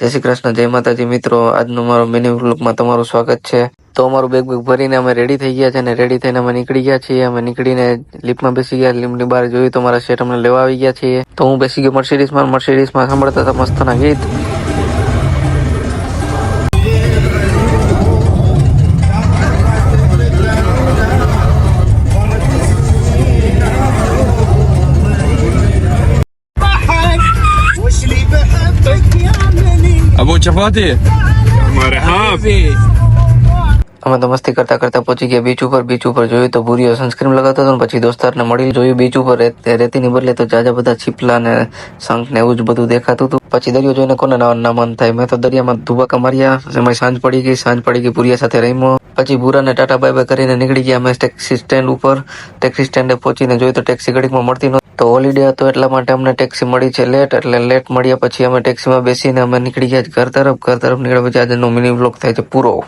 જય શ્રી કૃષ્ણ, જય માતાજી. મિત્રો, આજનો મારો મિની વ્લોગમાં તમારું સ્વાગત છે. તો અમારું બેગ બેગ ભરીને અમે રેડી થઈ ગયા છે અને રેડી થઈને અમે નીકળી ગયા છીએ. અમે નીકળીને લિફ્ટમાં બેસી ગયા. લિફ્ટની બહાર જોયું તો મારા શેઠ અમને લેવા આવી ગયા છીએ. તો હું બેસી ગયો મર્સિડીઝમાં મર્સિડીઝમાં સાંભળતા હતા મસ્તના ગીત. અબો ચપાતી? અમે તો મસ્તી કરતા કરતા પહોંચી ગયા બીચ ઉપર. બીચ ઉપર જોયું તો ભૂરીઓ સનસ્ક્રીન લગાવતો હતો ને પછી દોસ્તારને મળી જોયું બીચ ઉપર. રેતીની બદલે તો જાજા બધા છીપલા ને શંખ ને એવું જ બધું દેખાતું હતું. પછી દરિયો જોઈને કોને ના મન થાય? મેં તો દરિયામાં ધુબકા માર્યા. એમાં સાંજ પડી ગઈ. સાંજ પડી ગઈ ભૂરિયા સાથે રમ્યો. પછી ભૂરાને ટાટા બાય બાય કરીને નીકળી ગયા. અમે ટેક્સી સ્ટેન્ડ ઉપર. ટેક્સી સ્ટેન્ડે પહોંચીને જોયું તો ટેક્સી ઘડીકમાં મળતી નહોતી તો હોલિડે હતો એટલા માટે અમને ટેક્સી મળી છે લેટ એટલે લેટ મળ્યા પછી અમે ટેક્સીમાં બેસીને અમે નીકળી ગયા ઘર તરફ ઘર તરફ નીકળ્યા પછી આજનો મિની બ્લોક થાય છે પૂરો.